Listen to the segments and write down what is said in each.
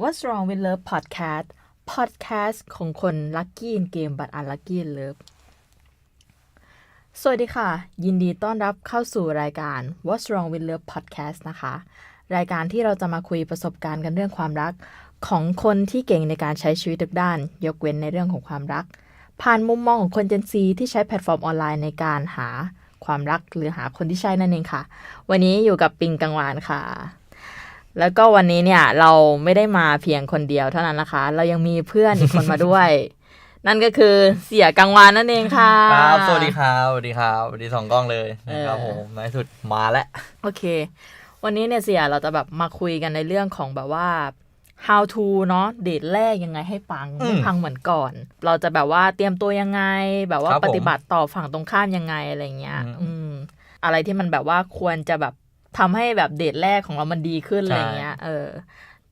What's Wrong with Love Podcast Podcast ของคน Lucky in Game but Unlucky in Love สวัสดีค่ะ ยินดีต้อนรับเข้าสู่รายการ What's Wrong with Love Podcast นะคะ รายการที่เราจะมาคุยประสบการณ์กันเรื่องความรัก ของคนที่เก่งในการใช้ชีวิตทุกด้าน ยกเว้นในเรื่องของความรัก ผ่านมุมมองของคนเจนซีที่ใช้แพลตฟอร์มออนไลน์ในการหาความรักหรือหาคนที่ใช่นั่นเองค่ะ วันนี้อยู่กับปิงกังวานค่ะ แล้วก็วันนี้เนี่ยเราไม่ได้มาเพียงคนเดียวเท่านั้นนะคะ เรายังมีเพื่อนอีกคนมาด้วย นั่นก็คือเสียกังวานนั่นเองค่ะ ครับ สวัสดีครับสวัสดีครับสวัสดีสองกล้องเลยนะครับเออผมในที่สุดมาแล้ว โอเค วันนี้เนี่ยเสียเราจะแบบมาคุยกันในเรื่องของแบบว่า how to เนาะเดทแรกยังไงให้ปังอืมไม่พังเหมือนก่อน เราจะแบบว่าเตรียมตัวยังไง แบบว่าครับผมปฏิบัติต่อฝั่งตรงข้ามยังไงอะไรเงี้ย อืมอืมอะไรที่มันแบบว่าควรจะแบบ ทำให้แบบเดทแรกของเรามันดีขึ้นใช่อะไรเงี้ย เออ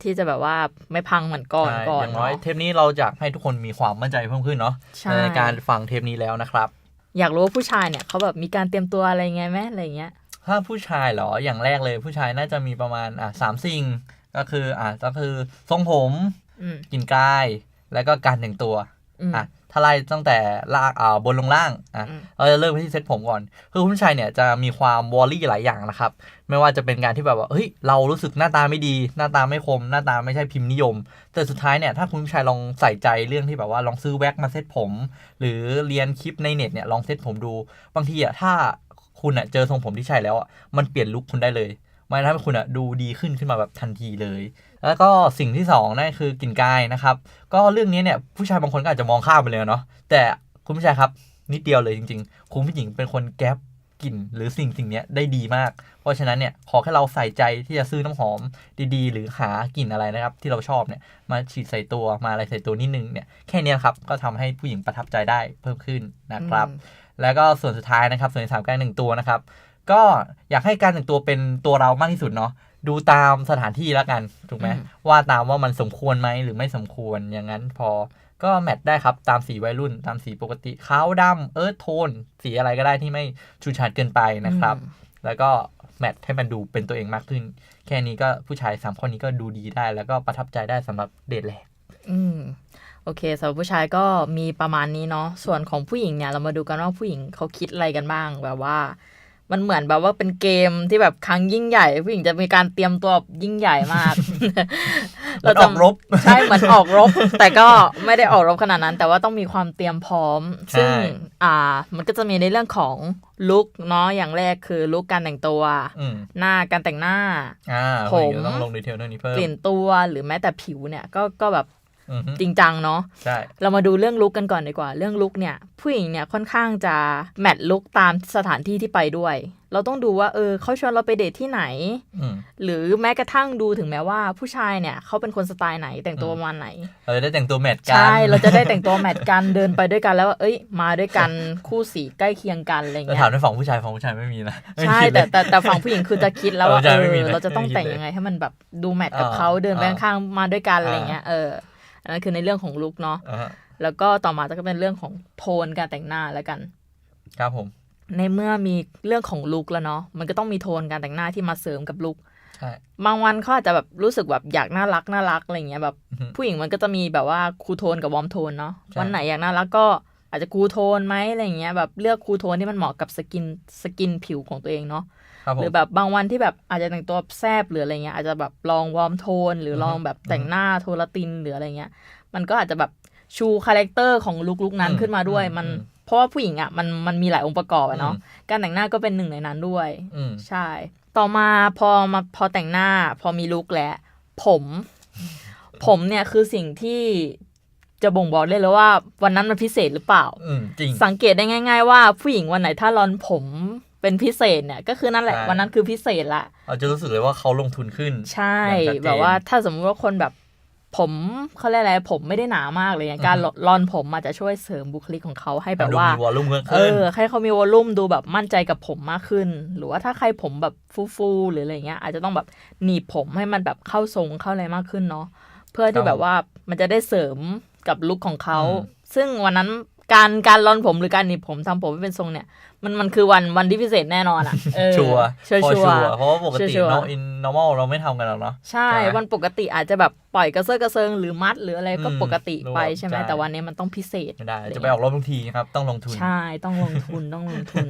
ที่จะแบบว่าไม่พังเหมือนก่อนใช่ก่อนอย่างน้อยเนาะเทปนี้เราอยากให้ทุกคนมีความมั่นใจเพิ่มขึ้นเนาะใช่ในการฟังเทปนี้แล้วนะครับ อยากรู้ว่าผู้ชายเนี่ยเขาแบบมีการเตรียมตัวอะไรไงไหมอะไรเงี้ย ถ้าผู้ชายเหรออย่างแรกเลยผู้ชายน่าจะมีประมาณอะสามสิ่งก็คืออะก็คือทรงผมอืมกลิ่นกาย แล้วก็การแต่งตัวอืมอะ ถ้าไล่ตั้งแต่ล่างอ่าบนลงล่างอะอืมเราจะเริ่มที่เซ็ตผมก่อน คือผู้ชายเนี่ยจะมีความวอลลี่หลายอย่างนะครับ ไม่ว่าจะเป็นการที่แบบว่าเฮ้ยเรารู้สึกหน้าตาไม่ดี หน้าตาไม่คม หน้าตาไม่ใช่พิมพ์นิยม แต่สุดท้ายเนี่ยถ้าคุณผู้ชายลองใส่ใจเรื่องที่แบบว่าลองซื้อแว็กมาเซ็ตผม หรือเรียนคลิปในเน็ตเนี่ยลองเซ็ตผมดู บางทีอะถ้าคุณอะเจอทรงผมที่ใช่แล้วอะมันเปลี่ยนลุคคุณได้เลย มันทำให้คุณอะดูดีขึ้นขึ้นมาแบบทันทีเลย แล้วก็สิ่งที่สองนั่นคือกลิ่นกายนะครับ ก็เรื่องนี้เนี่ยผู้ชายบางคนก็อาจจะมองข้ามไปเลยเนาะแต่คุณผู้ชายครับนิดเดียวเลยจริงๆ คุณผู้หญิงเป็นคนแก๊ปกลิ่นหรือสิ่งสิ่งเนี้ยได้ดีมาก เพราะฉะนั้นเนี่ยขอแค่เราใส่ใจที่จะซื้อน้ำหอมดีๆ หรือหากลิ่นอะไรนะครับ ที่เราชอบเนี่ยมาฉีดใส่ตัวมาอะไรใส่ตัวนิดนึงเนี่ยแค่เนี้ยครับก็ทำให้ผู้หญิงประทับใจได้เพิ่มขึ้นนะครับอืมแล้วก็ส่วนสุดท้ายนะครับ ส่วนที่สามการหนึ่งตัวนะครับ ก็อยากให้การแต่งตัวเป็นตัวเรามากที่สุดเนาะดูตามสถานที่แล้วกันถูกไหมอืมว่าตามว่ามันสมควรไหมหรือไม่สมควรอย่างนั้นพอก็แมทได้ครับ ตามสีวัยรุ่น ตามสีปกติขาวดำเอิร์ธโทน สีอะไรก็ได้ที่ไม่ชูชาดเกินไปนะครับอืมแล้วก็แมทให้มันดูเป็นตัวเองมากขึ้น แค่นี้ก็ผู้ชายสามคนนี้ก็ดูดีได้ แล้วก็ประทับใจได้สำหรับเดทแรกอืมโอเคสำหรับผู้ชายก็มีประมาณนี้เนาะส่วนของผู้หญิงเนี่ย เรามาดูกันว่าผู้หญิงเขาคิดอะไรกันบ้างแบบว่า มันเหมือนแบบว่าเป็นเกมที่แบบครั้งยิ่งใหญ่ ผู้หญิงจะมีการเตรียมตัวยิ่งใหญ่มาก เราออกรบ ใช่เหมือนออกรบ แต่ก็ไม่ได้ออกรบขนาดนั้น แต่ว่าต้องมีความเตรียมพร้อมใช่ซึ่งอ่า มันก็จะมีในเรื่องของลุคเนาะอย่างแรกคือลุคการแต่งตัวอืมหน้าการแต่งหน้าอ่าผมผู้หญิงก็ต้องลงดีเทลเรื่องนี้เพิ่มกลิ่นตัวหรือแม้แต่ผิวเนี่ยก็ก็แบบอือฮึ จริงจังเนาะใช่เรามาดูเรื่องลุกกันก่อนดีกว่า เรื่องลุกเนี่ย ผู้หญิงเนี่ยค่อนข้างจะแมทลุกตามสถานที่ที่ไปด้วย เราต้องดูว่า เออเขาชวนเราไปเดทที่ไหนอืมหรือแม้กระทั่งดูถึงแม้ว่าผู้ชายเนี่ยเขาเป็นคนสไตล์ไหนแต่งตัวประมาณไหนเราจะได้แต่งตัวแมทกันใช่เราจะได้แต่งตัวแมทกันเดินไปด้วยกันแล้วว่าเอ้ย มาด้วยกันคู่สีใกล้เคียงกันอะไรแต่เงี้ถามยในฝั่งผู้ชายฝั่งผู้ชายไม่มีนะไม่ใช่คิดเลยแต่แต่แต่ฝั่งผู้หญิงคือจะคิดแล้วว่าเออใช่เอไม่มีอนะเราจะต้องไม่คิดแต่งเลยยังไงให้มันแบบดูแมทกับอ่าเขาเดินไปอ่าข้างๆมาด้วยกันอะไรอ่าเงี้ยเออ อันนั้นคือในเรื่องของลุกเนาะอ่าฮะแล้วก็ต่อมาก็เป็นเรื่องของโทนการแต่งหน้าแล้วกัน ครับผม ในเมื่อมีเรื่องของลุคแล้วเนาะมันก็ต้องมีโทนการแต่งหน้าที่มาเสริมกับลุคใช่บางวันเขาอาจจะแบบรู้สึกแบบอยากน่ารักน่ารักอะไรเงี้ยแบบอือฮึผู้หญิงมันก็จะมีแบบว่าคูลโทนกับวอร์มโทนเนาะใช่วันไหนอยากน่ารักก็อาจจะคูลโทนไหมอะไรเงี้ยแบบเลือกคูลโทนที่มันเหมาะกับสกินสกินผิวของตัวเองเนาะครับผ หมรือแบบบางวันที่แบบอาจจะแต่งตัวแซบหรืออะไรเงี้ยอาจจะแบบลองวอร์มโทน หรือลองแบบแต่งหน้าโทนตินหรืออะไรเงี้ย มันก็อาจจะแบบชูคาแรคเตอร์ของลุคลุคนั้นอืมขึ้นมาด้วยอืมมันอืมเพราะว่าผู้หญิงอะมันมันมีหลายองค์ประกอบอะเนาะอืมการแต่งหน้าก็เป็นหนึ่งในนั้นด้วยอืมใช่ ต่อมาพอมาพอแต่งหน้า พอมีลุคแล้วผม ผมเนี่ยคือสิ่งที่จะบ่งบอกได้เลยว่าวันนั้นมันพิเศษหรือเปล่าอืมจริง สังเกตได้ง่าย ๆ ว่าผู้หญิงวันไหนถ้ารอนผม เป็นพิเศษเนี่ยก็คือนั่นแหละใช่วันนั้นคือพิเศษละเราจะรู้สึกเลยว่าเขาลงทุนขึ้น ใช่อย่างชัดเจนแบบว่าถ้าสมมติว่าคนแบบผมเขาเรียกอะไรผมไม่ได้หนามากเลยอย่างการอือฮึรอนผมอาจจะช่วยเสริมบุคลิกของเขาให้แบบดูว่ามีวอลลุ่มเพิ่มเอขึ้นอให้เขามีวอลลุ่มดูแบบมั่นใจกับผมมากขึ้น หรือว่าถ้าใครผมแบบฟูๆหรืออะไรเงี้ย อาจจะต้องแบบหนีบผมให้มันแบบเข้าทรงเข้าอะไรมากขึ้นเนาะเพื่อที่ครับแบบว่ามันจะได้เสริมกับลุคของเขาอืมซึ่งวันนั้น การการรอนผมหรือการหนีบผมทำผมให้เป็นทรงเนี่ย มันมันคือวันวันที่พิเศษแน่นอนอะเออชัวร์ชัวร์พอชัวร์เพราะว่าปกติชัวร์ no in normal เราไม่ทำกันหรอกเนาะใช่ใช่ไหมวันปกติอาจจะแบบปล่อยกระเซาะกระเซิงหรือมัดหรืออะไรก็อืมปกติไปรู้ใช่ไหมใช่แต่วันนี้มันต้องพิเศษไม่ได้อะไรจะไปออกรถบางทีครับต้องลงทุน ใช่ต้องลงทุนต้องลงทุน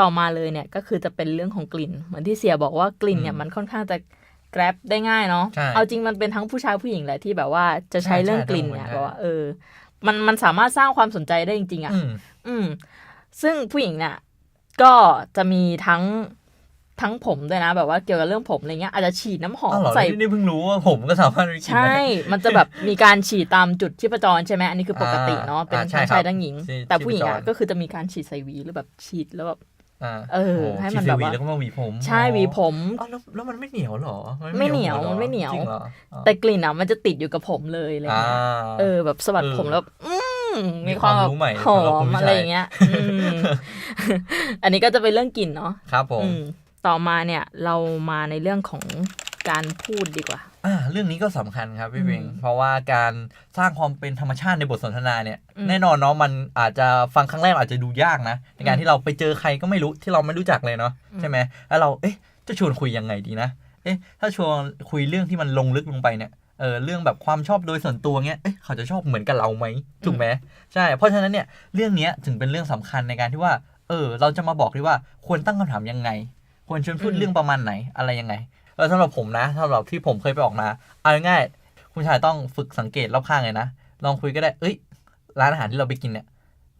ต่อมาเลยเนี่ยก็คือจะเป็นเรื่องของกลิ่น เหมือนที่เสียบอกว่ากลิ่นเนี่ยอืมมันค่อนข้างจะ grab ได้ง่ายเนาะใช่เอาจริงมันเป็นทั้งผู้ชายผู้หญิงแหละที่แบบว่าจะใช้ใช่เรื่องใช่กลิ่นเนี่ยทั้งหมดแบบว่าเออ มันมันสามารถสร้างความสนใจได้จริง ๆอะอืมอืม ซึ่งผู้หญิงเนี่ยก็จะมีทั้งทั้งผมด้วยนะ แบบว่าเกี่ยวกับเรื่องผมอะไรเงี้ยอาจจะฉีดน้ำหออ้าวมเหรอใส่นี่นี่เพิ่งรู้ว่าผมก็สามารถไปกินใช่ได้มันจะแบบมีการฉีดตามจุดชีพจรใช่ไหมอันนี้คือปกติเนาะอ่าเป็นอ่าใช่ทั้งครับชายทั้งหญิงชีแต่ผู้หญิงชีพอะจรก็คือจะมีการฉีดใส่หวีหรือแบบฉีดแล้วแบบอ่า เออโให้มันฉีดแบบหวีว่าแล้วก็มาหวีผมใช่หวีผมอ๋อแล้วแล้วมันไม่เหนียวเหรอ ไม่เหนียวรอมันไม่เหนียวจริงเหรออ๋อแต่กลิ่นอะมันจะติดอยู่กับผมเลยอะไรอ่าเงี้ยเออ แบบสะบัดเออผมแล้วแบบอืมมีมีความแบบความรู้ใหม่หอสำหรับคุณมผู้ชายอะไรอย่างเงี้ยอืมอันนี้ก็จะเป็นเรื่องกลิ่นเนาะครับผมอืมต่อมาเนี่ยเรามาในเรื่องของ การพูดดีกว่า อ่า เรื่องนี้ก็สำคัญครับพี่เวงอืมเพราะว่าการสร้างความเป็นธรรมชาติในบทสนทนาเนี่ยอืมแน่นอนเนาะมันอาจจะฟังครั้งแรกอาจจะดูยากนะ ในการอืมที่เราไปเจอใครก็ไม่รู้ที่เราไม่รู้จักเลยเนาะใช่ไหมแล้วเราเอ๊ะจะชวนคุยยังไงดีนะ เอ๊ะ ถ้าชวนคุยเรื่องที่มันลงลึกลงไปเนี่ยเออเรื่องแบบความชอบโดยส่วนตัวเงี้ย เอ๊ะเขาจะชอบเหมือนกับเราไหมถูกไหมใช่ เพราะฉะนั้นเนี่ยเรื่องเนี้ยถึงเป็นเรื่องสำคัญในการที่ว่า เออ เราจะมาบอกดีว่าควรตั้งคำถามยังไง ควรชวนพูดอืมเรื่องประมาณไหนอะไรยังไง เออสำหรับผมนะสำหรับที่ผมเคยไปออกมาเอาง่ายๆคุณชายต้องฝึกสังเกตรอบข้างเลยนะลองคุยก็ได้ เอ้ย ร้านอาหารที่เราไปกินเนี่ย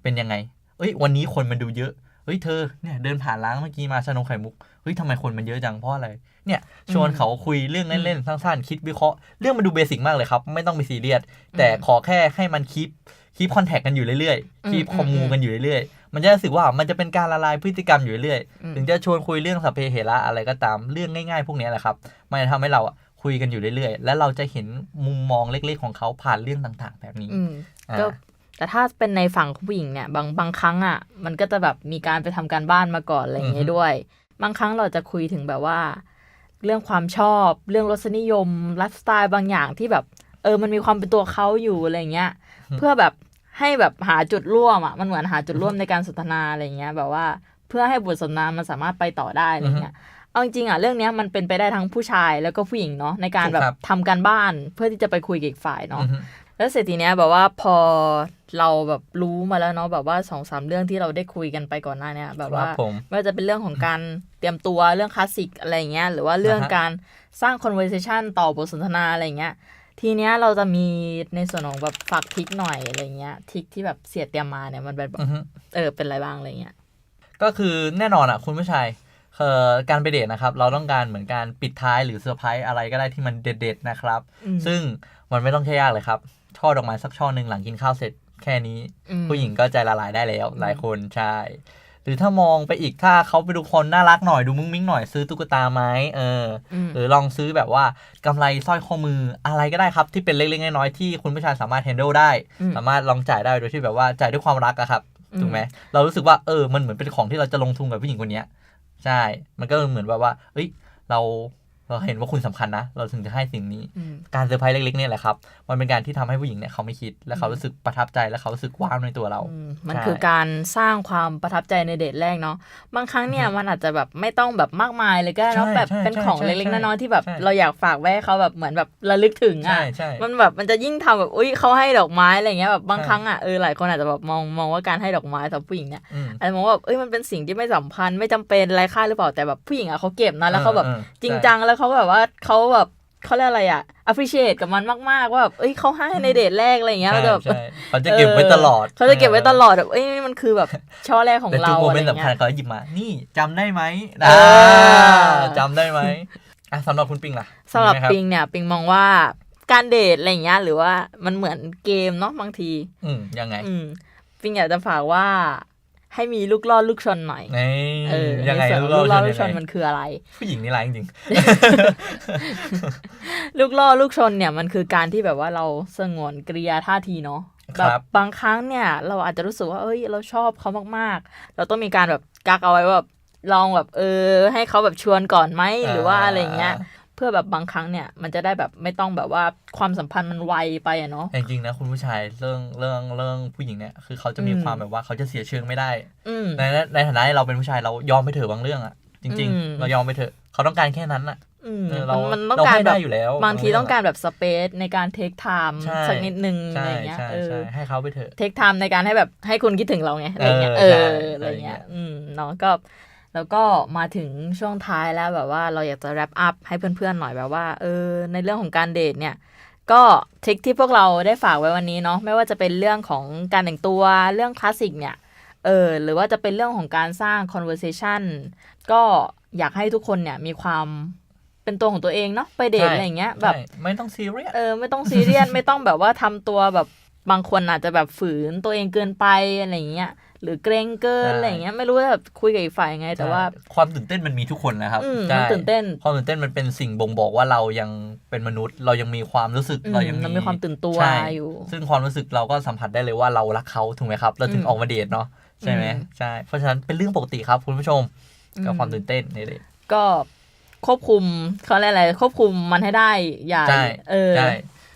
เป็นยังไง เอ้ย วันนี้คนมันดูเยอะ เฮ้ยเธอเนี่ยเดินผ่านร้านเมื่อกี้มาชานมไข่มุก เฮ้ยทำไมคนมันเยอะจังเพราะอะไร เนี่ยชวนเขาคุยเรื่องเล่นๆสั้นๆคิดวิเคราะห์เรื่องมันดูเบสิกมากเลยครับ ไม่ต้องไปซีเรียสแต่ขอแค่ให้มันคีปคีปคอนแทคกันอยู่เรื่อยๆคีปคอมมูกันอยู่เรื่อยๆ มันจะรู้สึกว่ามันจะเป็นการละลายพฤติกรรมอยู่เรื่อยอืมๆถึงจะชวนคุยเรื่องสัพเพเหระอะไรก็ตามเรื่องง่ายๆ พวกเนี้ยแหละครับ มันจะทำให้เราอะคุยกันอยู่เรื่อยๆ และเราจะเห็นมุมมองเล็กๆของเขาผ่านเรื่องต่างๆ แบบนี้อืมอ่าก็แต่ถ้าเป็นในฝั่งของผู้หญิงเนี่ยบางบางครั้งอะมันก็จะแบบมีการไปทำการบ้านมาก่อนอะไรอย่างเงี้ยด้วย บางครั้งเราจะคุยถึงแบบว่า เรื่องความชอบ เรื่องรสนิยมไลฟ์สไตล์บางอย่างที่แบบ เออมันมีความเป็นตัวเขาอยู่อะไรเงี้ย เพื่อแบบ ให้แบบหาจุดร่วมอะมันเหมือนหาจุดร่วมในการสนทนาอะไรเงี้ย แบบว่าเพื่อให้บทสนทนามันสามารถไปต่อได้อะไรเงี้ยเอาจริงๆอะเรื่องเนี้ยมันเป็นไปได้ทั้งผู้ชายแล้วก็ผู้หญิงเนาะในการถูกแบบครับทำการบ้านเพื่อที่จะไปคุยกับอีกฝ่ายเนาะอือฮึแล้วเสร็จทีเนี้ยแบบว่าพอเราแบบรู้มาแล้วเนาะแบบว่าสองสามเรื่องที่เราได้คุยกันไปก่อนหน้าเนี้ยแบบคว่ารับผมไม่ว่าจะเป็นเรื่องของการเตรียมตัวเรื่องคลาสสิกอะไรอย่างเงี้ยหรือว่าเรื่องอ่าฮะการสร้าง conversation ต่อบทสนทนาอะไรอย่างเงี้ย ทีเนี้ยเราจะมีในส่วนของแบบฝากทริกหน่อยอะไรเงี้ยทริกที่แบบเสียเตรียมมาเนี่ยมันเป็นแบบอือฮึ เออเป็นอะไรบ้างอะไรเงี้ย ก็คือแน่นอนอะคุณผู้ชายเอ่อการไปเดทนะครับ เราต้องการเหมือนการปิดท้ายหรือเซอร์ไพรส์อะไรก็ได้ที่มันเด็ดๆนะครับ อืม ซึ่งมันไม่ต้องใช้ยากเลยครับ ช่อดอกไม้สักช่อหนึ่งหลังกินข้าวเสร็จแค่นี้ อืม ผู้หญิงก็ใจละลายได้แล้วอืมหลายคนใช่ หรือถ้ามองไปอีกถ้าเขาไปดูคนน่ารักหน่อยดูมุ้งมิ้งหน่อยซื้อตุ๊กตาไหมเอออืมหรือลองซื้อแบบว่ากำไรสร้อยข้อมืออะไรก็ได้ครับที่เป็นเล็กๆน้อยๆที่คุณผู้ชายสามารถ handle ได้อืมสามารถลองจ่ายได้โดยที่แบบว่าจ่ายด้วยความรักอะครับอืมถูกไหมเรารู้สึกว่าเออมันเหมือนเป็นของที่เราจะลงทุนกับผู้หญิงคนเนี้ยใช่ มันก็เหมือนแบบว่า เอ้ย เรา เราเห็นว่าคุณสำคัญนะ เราถึงจะให้สิ่งนี้อืมการเซอร์ไพรส์เล็กๆเนี่ยแหละครับ มันเป็นการที่ทำให้ผู้หญิงเนี่ยเขาไม่คิด และเขารู้สึกประทับใจ และเขารู้สึกว้าวในตัวเราอืมมันใช่คือการสร้างความประทับใจในเดทแรกเนาะ บางครั้งเนี่ยมันอาจจะแบบไม่ต้องแบบมากมายเลยก็ได้เนาะใช่แบบใช่เป็นของใช่เล็กๆใช่น้อยๆที่แบบใช่เราอยากฝากไว้ให้เขาแบบเหมือนแบบระลึกถึงใช่อะใช่มันแบบมันจะยิ่งทำแบบ อุ้ยเขาให้ดอกไม้อะไรเงี้ยแบบบางใช่ครั้งอะเออหลายคนอาจจะแบบมองมองว่าการให้ดอกไม้สำหรับผู้หญิงเนี่ยอืมอาจจะมองว่าแบบเอ้ยมันเป็นสิ่งที่ไม่สำคัญไม่จำเป็นไร้ค่าหรือเปล่าแต่แบบผู้หญิงอะเขาเก็บนะแล้วเขาแบบออออจริงใช่จังแล้วเขาแบบว่าเขาแบบเขาเรียกอะไรอะ appreciate กับมันมากๆ ว่าแบบเอ้ยเขาให้ในเดทแรกอะไรอย่างเงี้ยใช่เราจะแบบใช่เขาจะเก็บไว้ตลอด เขาจะเก็บไว้ตลอดแบบเอ้ยนี่มันคือแบบช่อแรกของแต่เราทุกโมอะเมไรนต์สำเงี้คัญยเขาหยิบมา นี่จำได้ไหมเอออ่าจำได้ไหมอะสำหรับคุณปิงล่ะสำหรับมีไมคปิงเนี่ยปิงมองว่าการเดทอะไรอย่างเงี้ยหรือว่ามันเหมือนเกมเนาะบางที อืมยังไง อืมปิงอยากจะฝากว่า ให้มีลูกล่อลูกชนหน่อยในเออยังไงในส่วนลูกลูกล่ล่ออลูลูกกชชนนมันคืออะไร ผู้หญิงนี่ร้ายจริงลูกล่อลูกชนเนี่ยมันคือการที่แบบว่าเราสงวนกริยาท่าทีเนาะๆแบครับบบางครั้งเนี่ย เราอาจจะรู้สึกว่าเอ้ย เราชอบเขามากๆ เราต้องมีการแบบกักเอาไว้ว่าแบบลองแบบเออ ให้เขาแบบชวนก่อนไหมหรือว่าอะไรอย่างเงี้ย เพื่อแบบบางครั้งเนี่ย มันจะได้แบบไม่ต้องแบบว่าความสัมพันธ์มันไวไปอะเนาะแต่จริงๆนะคุณผู้ชายเรื่องเรื่องเรื่องผู้หญิงเนี่ยคือเขาจะมีอืมความแบบว่าเขาจะเสียเชิงไม่ได้อืมในในฐานะที่เราเป็นผู้ชายเรายอมไปเถอะบางเรื่องอะจริงอืมๆเรายอมไปเถอะเขาต้องการแค่นั้นอะอืมเออเรามันต้องเราการให้แบได้บอยู่แล้ว บางทีเรื่ต้องการแบบสเปซในการเทคไทม์ใช่สักนิดนึงอะใช่ไรเงี้ยใช่เออใช่ให้เขาไปเถอะเทคไทม์ในการให้แบบให้คุณคิดถึงเราไงอะไรเงี้ยเอเอออใช่อะไรเงี้ยอะไรเงี้ยอืมเนาะก็ แล้วก็มาถึงช่วงท้ายแล้วแบบว่าเราอยากจะแรปอัพให้เพื่อนๆหน่อยแบบว่าเออในเรื่องของการเดทเนี่ยก็ทริคที่พวกเราได้ฝากไว้วันนี้เนาะไม่ว่าจะเป็นเรื่องของการแต่งตัวเรื่องคลาสสิกเนี่ยเออหรือว่าจะเป็นเรื่องของการสร้าง conversation ก็อยากให้ทุกคนเนี่ยมีความเป็นตัวของตัวเองเนาะไปเดทใช่อะไรอย่างเงี้ยแบบใช่ไม่ต้องซีเรียสเออไม่ต้องซีเรียสไม่ต้องแบบว่าทำตัวแบบบางคนอาจจะแบบฝืนตัวเองเกินไปอะไรอย่างเงี้ย หรือเกรงเกินใช่อะไรอย่างเงี้ยไม่รู้ว่าแบบคุยกับอีกฝ่ายยังไง แต่ว่าความตื่นเต้นมันมีทุกคนนะครับอืมใช่มันตื่นเต้นความตื่นเต้นมันเป็นสิ่งบ่งบอกว่าเรายังเป็นมนุษย์ เรายังมีความรู้สึกอืมเรายังเรามีความตื่นตัวใช่อยู่ ซึ่งความรู้สึกเราก็สัมผัสได้เลยว่าเรารักเขาถูกไหมครับเราถึงอืมออกมาเดทเนาะใช่ไหมอืมใช่เพราะฉะนั้นเป็นเรื่องปกติครับคุณผู้ชมกับอืมความตื่นเต้นในเดทก็ควบคุมเขาเรียกอะไรควบคุมมันให้ได้อย่าใช่เออใช่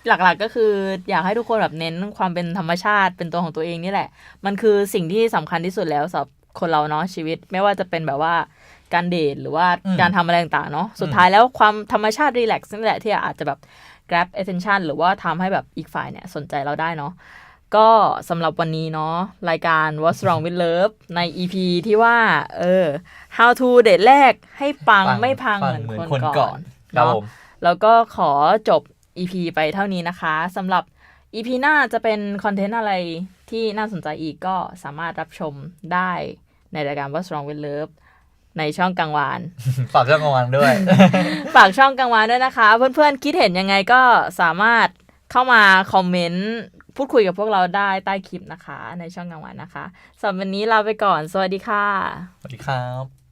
หลักๆก็คืออยากให้ทุกคนแบบเน้นความเป็นธรรมชาติเป็นตัวของตัวเองนี่แหละ มันคือสิ่งที่สำคัญที่สุดแล้วสำหรับคนเราเนาะชีวิต ไม่ว่าจะเป็นแบบว่าการเดทหรือว่าอืมการทำอะไรต่างๆเนาะสุดท้ายแล้วความธรรมชาติรีแลกซ์นี่แหละที่อาจจะแบบ grab attention หรือว่าทำให้แบบอีกฝ่ายเนี่ยสนใจเราได้เนาะก็สำหรับวันนี้เนาะรายการ What's Wrong with Love ใน EP ที่ว่า เออ how to เดทแรกให้ปังปังไม่พังปังเหมือนเหมือนคนคนก่ก่ออนนครับเนาะผมแล้วก็ขอจบ EP ไปเท่านี้นะคะสำหรับ EP หน้าจะเป็นคอนเทนต์อะไรที่น่าสนใจอีกก็สามารถรับชมได้ในรายการ What's Wrong with Love ในช่องกลางวาน ฝากเรื่องกลางวันด้วย ฝากช่องกลางวานด้วยนะคะ เพื่อนๆ คิดเห็นยังไงก็สามารถเข้ามาคอมเมนต์ พูดคุยกับพวกเราได้ใต้คลิปนะคะ ในช่องกลางวานนะคะสำหรับวันนี้ลาไปก่อน สวัสดีค่ะ สวัสดีครับ